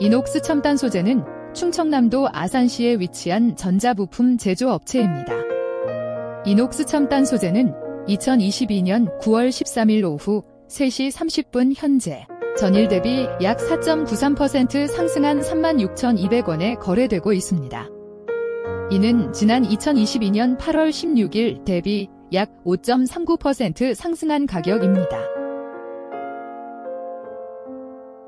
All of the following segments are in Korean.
이녹스 첨단 소재는 충청남도 아산시에 위치한 전자부품 제조업체입니다. 이녹스 첨단 소재는 2022년 9월 13일 오후 3시 30분 현재 전일 대비 약 4.93% 상승한 36,200원에 거래되고 있습니다. 이는 지난 2022년 8월 16일 대비 약 5.39% 상승한 가격입니다.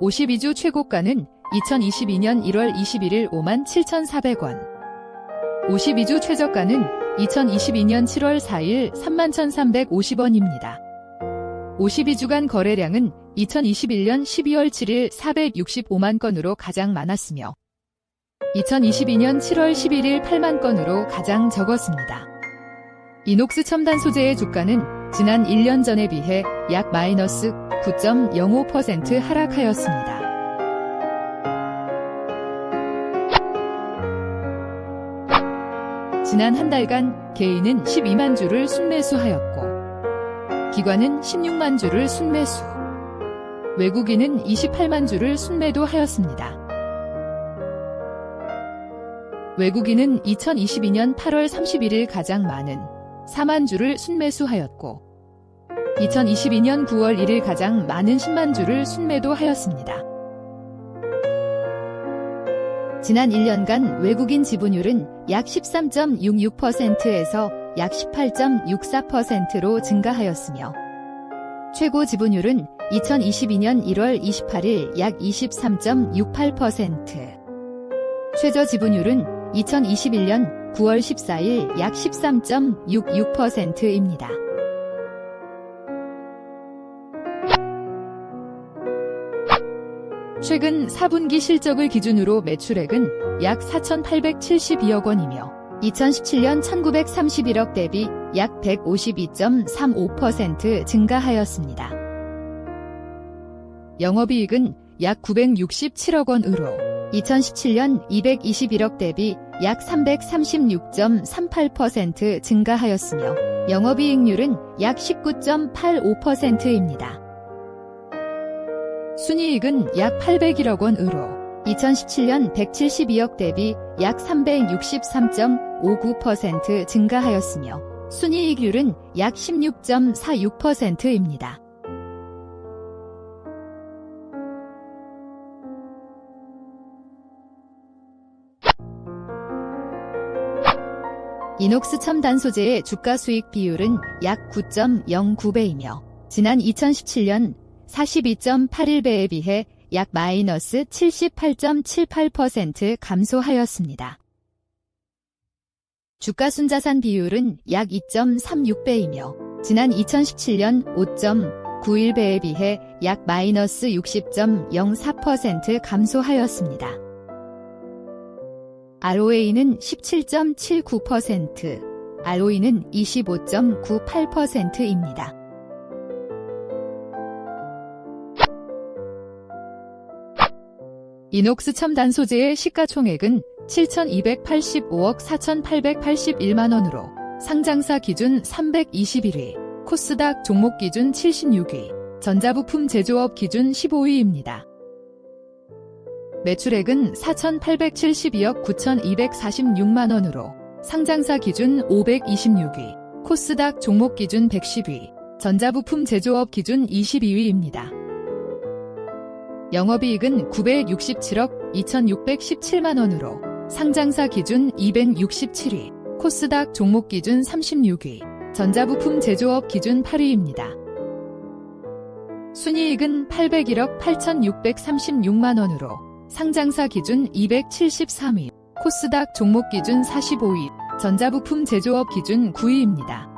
52주 최고가는 2022년 1월 21일 5만 7,400원. 52주 최저가는 2022년 7월 4일 31,350원입니다. 52주간 거래량은 2021년 12월 7일 465만 건으로 가장 많았으며 2022년 7월 11일 8만 건으로 가장 적었습니다. 이녹스 첨단 소재의 주가는 지난 1년 전에 비해 약 마이너스 9.05% 하락하였습니다. 지난 한 달간 개인은 12만 주를 순매수하였고 기관은 16만 주를 순매수 외국인은 28만 주를 순매도 하였습니다. 외국인은 2022년 8월 31일 가장 많은 4만 주를 순매수하였고 2022년 9월 1일 가장 많은 10만 주를 순매도하였습니다. 지난 1년간 외국인 지분율은 약 13.66%에서 약 18.64%로 증가하였으며 최고 지분율은 2022년 1월 28일 약 23.68%, 최저 지분율은 2021년 9월 14일 약 13.66%입니다. 최근 4분기 실적을 기준으로 매출액은 약 4,872억 원이며 2017년 1931억 대비 약 152.35% 증가하였습니다. 영업이익은 약 967억 원으로 2017년 221억 대비 약 336.38% 증가하였으며 영업이익률은 약 19.85%입니다. 순이익은 약 801억 원으로 2017년 172억 대비 약 363.59% 증가하였으며 순이익률은 약 16.46%입니다. 이녹스 첨단 소재의 주가 수익 비율은 약 9.09배이며 지난 2017년 42.81배에 비해 약 마이너스 78.78% 감소하였습니다. 주가 순자산 비율은 약 2.36배이며 지난 2017년 5.91배에 비해 약 마이너스 60.04% 감소하였습니다. ROA는 17.79%, ROE는 25.98%입니다. 이녹스 첨단 소재의 시가총액은 7,285억 4,881만원으로 상장사 기준 321위, 코스닥 종목 기준 76위, 전자부품 제조업 기준 15위입니다. 매출액은 4,872억 9,246만 원으로 상장사 기준 526위, 코스닥 종목 기준 110위, 전자부품 제조업 기준 22위입니다. 영업이익은 967억 2,617만 원으로 상장사 기준 267위, 코스닥 종목 기준 36위, 전자부품 제조업 기준 8위입니다. 순이익은 801억 8,636만 원으로 상장사 기준 273위, 코스닥 종목 기준 45위, 전자부품 제조업 기준 9위입니다.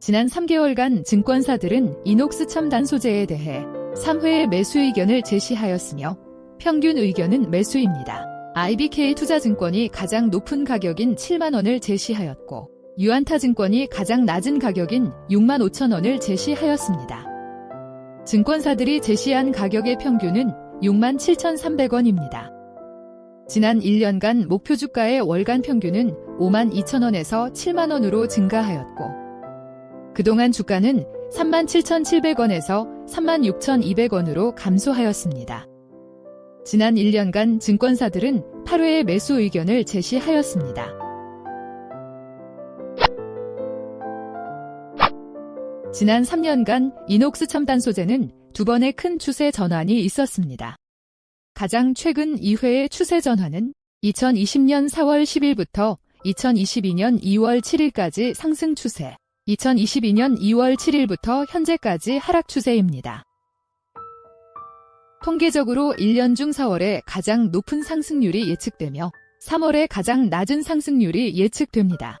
지난 3개월간 증권사들은 이녹스 첨단 소재에 대해 3회의 매수 의견을 제시하였으며 평균 의견은 매수입니다. IBK 투자증권이 가장 높은 가격인 7만원을 제시하였고 유안타증권이 가장 낮은 가격인 6만 5천 원을 제시하였습니다. 증권사들이 제시한 가격의 평균은 6만 7,300원입니다. 지난 1년간 목표 주가의 월간 평균은 5만 2천 원에서 7만 원으로 증가하였고 그동안 주가는 37,700원에서 36,200원으로 감소하였습니다. 지난 1년간 증권사들은 8회의 매수 의견을 제시하였습니다. 지난 3년간 이녹스 첨단 소재는 두 번의 큰 추세 전환이 있었습니다. 가장 최근 2회의 추세 전환은 2020년 4월 10일부터 2022년 2월 7일까지 상승 추세, 2022년 2월 7일부터 현재까지 하락 추세입니다. 통계적으로 1년 중 4월에 가장 높은 상승률이 예측되며 3월에 가장 낮은 상승률이 예측됩니다.